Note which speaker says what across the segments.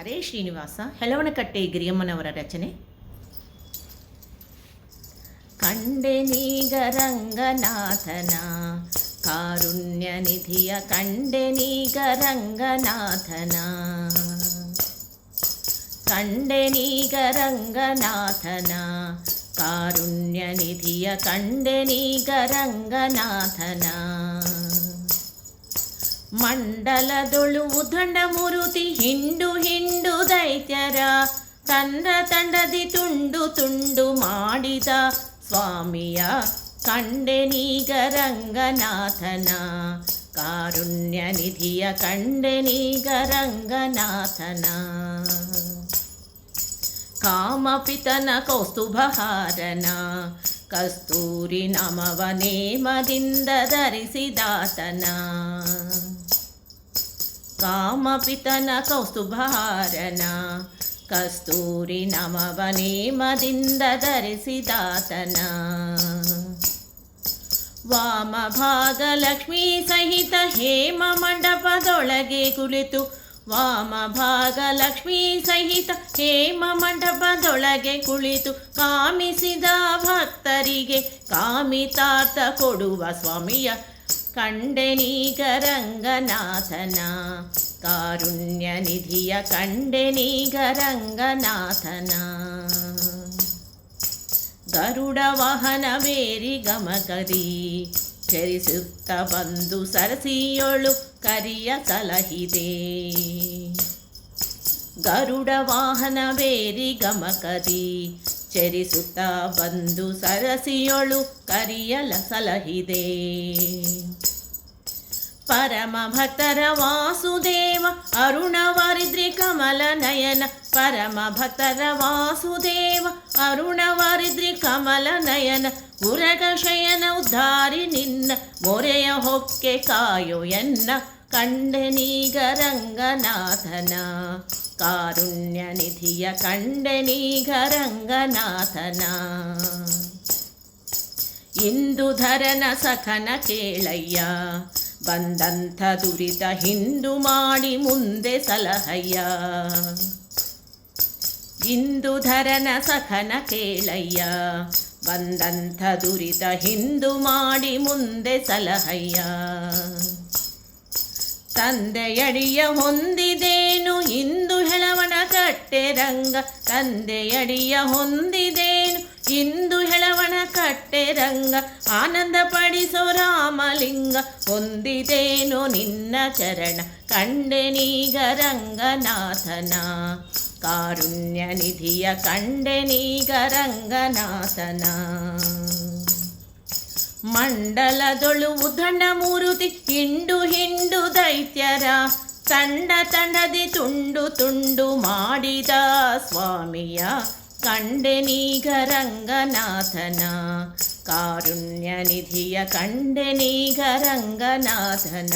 Speaker 1: ಹರೇ ಶ್ರೀನಿವಾಸ ಹೆಳವನಕಟ್ಟೆ ಗಿರಿಯಮ್ಮನವರ ರಚನೆ ಕಂಡೆನೀಗ ರಂಗನಾಥನ ಕಾರುಣ್ಯ ನಿಧಿಯ ಕಂಡೆನೀಗ ರಂಗನಾಥನ ಕಂಡೆನೀಗ ರಂಗನಾಥನ ಕಾರುಣ್ಯ ನಿಧಿಯ ಕಂಡೆನೀಗ ರಂಗನಾಥನ ಮಂಡಲದೊಳು ಉದಂಡ ಮುರುತಿ ಹಿಂಡು ಹಿಂಡು ದೈತ್ಯರ ತಂಡ ತಂಡದಿ ತುಂಡು ತುಂಡು ಮಾಡಿದ ಸ್ವಾಮಿಯ ಕಂಡೆನೀಗ ರಂಗನಾಥನ, ಕಾರುಣ್ಯ ನಿಧಿಯ ಕಂಡೆನೀಗ ರಂಗನಾಥನ. ಕಾಮಪಿತನ ಕೌಸ್ತುಭಹಾರನ ಕಸ್ತೂರಿ ನಮವ ನೇಮದಿಂದ ಧರಿಸಿದಾತನ. ಕಾಮಪಿತನ ಕೌಸ್ತುಭಾರನ ಕಸ್ತೂರಿ ನಮವ ನೇಮದಿಂದ ಧರಿಸಿದಾತನ. ವಾಮ ಭಾಗ ಲಕ್ಷ್ಮೀ ಸಹಿತ ಹೇಮ ಮಂಟಪದೊಳಗೆ ಕುಳಿತು ವಾಮ ಭಾಗ ಲಕ್ಷ್ಮೀ ಸಹಿತ ಹೇಮ ಮಂಟಪದೊಳಗೆ ಕುಳಿತು ಕಾಮಿಸಿದ ಭಕ್ತರಿಗೆ ಕಾಮಿತಾರ್ಥ ಕೊಡುವ ಸ್ವಾಮಿಯ ಕಂಡೆನೀಗ ರಂಗನಾಥನ ಕಾರುಣ್ಯ ನಿಧಿಯ ಕಂಡೆನೀಗ ರಂಗನಾಥನ ಗರುಡ ವಾಹನವೇರಿ ಗಮಕರಿ ಚರಿಸುತ್ತ ಬಂದು ಸರಸಿಯೊಳು ಕರಿಯ ಸಲಹಿದೆ ಗರುಡ ವಾಹನವೇರಿ ಗಮಕರಿ ಚರಿಸುತ್ತ ಬಂದು ಸರಸಿಯೊಳು ಕರಿಯಲ ಸಲಹಿದೆ. ಪರಮ ಭಕ್ತರ ವಾಸುದೇವ ಅರುಣವರಿದ್ರಿ ಕಮಲ ನಯನ. ಪರಮ ಭಕ್ತರ ವಾಸುದೇವ ಅರುಣವರಿದ್ರಿ ಕಮಲ ನಯನ. ಉರಗ ಶಯನ ಉದ್ಧಾರಿ ನಿನ್ನ, ಮೊರೆಯ ಹೊಕ್ಕೆ ಕಾಯೋ ಎನ್ನ. ಕಂಡನೀಗ ರಂಗನಾಥನ. ಕಾರುಣ್ಯ ನಿಧಿಯ ಕಂಡನೀಗ ರಂಗನಾಥನ ಇಂದುಧರನ ಸಖನ ಕೇಳಯ್ಯ ಬಂದಂಥ ದುರಿತ ಹಿಂದು ಮಾಡಿ ಮುಂದೆ ಸಲಹಯ್ಯ ಇಂದುಧರನ ಸಖನ ಕೇಳಯ್ಯ ಬಂದಂಥ ದುರಿತ ಹಿಂದು ಮಾಡಿ ಮುಂದೆ ಸಲಹಯ್ಯ ತಂದೆಯಡಿಯ ಹೊಂದಿದೇನು? ಇಂದು ಹೆಳವಣ ಕಟ್ಟೆ ರಂಗ ತಂದೆಯಡಿಯ ಹೊಂದಿದೇನು? ಇಂದು ಹೆಳವಣ ಕಟ್ಟೆ ರಂಗ ಆನಂದ ಪಡಿಸೋ ರಾಮಲಿಂಗ ಹೊಂದಿದೇನು? ನಿನ್ನ ಚರಣ ಕಂಡೆನೀಗ ರಂಗನಾಥನ. ಕಾರುಣ್ಯ ನಿಧಿಯ ಕಂಡೆನೀಗ ರಂಗನಾಥನ. ಮಂಡಲದೊಳು ಉದಂಡ ಮೂರುತಿ ಹಿಂಡು ಹಿಂಡು ದೈತ್ಯರ ತಂಡ ತಂಡದಿ ತುಂಡು ತುಂಡು ಮಾಡಿದ ಸ್ವಾಮಿಯ ಕಂಡೆನೀಗ ರಂಗನಾಥನ. ಕಾರುಣ್ಯ ನಿಧಿಯ ಕಂಡೆನೀಗ ರಂಗನಾಥನ.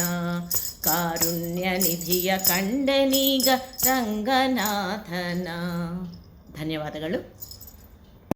Speaker 1: ಕಾರುಣ್ಯ ನಿಧಿಯ ಕಂಡೆನೀಗ ರಂಗನಾಥನ. ಧನ್ಯವಾದಗಳು.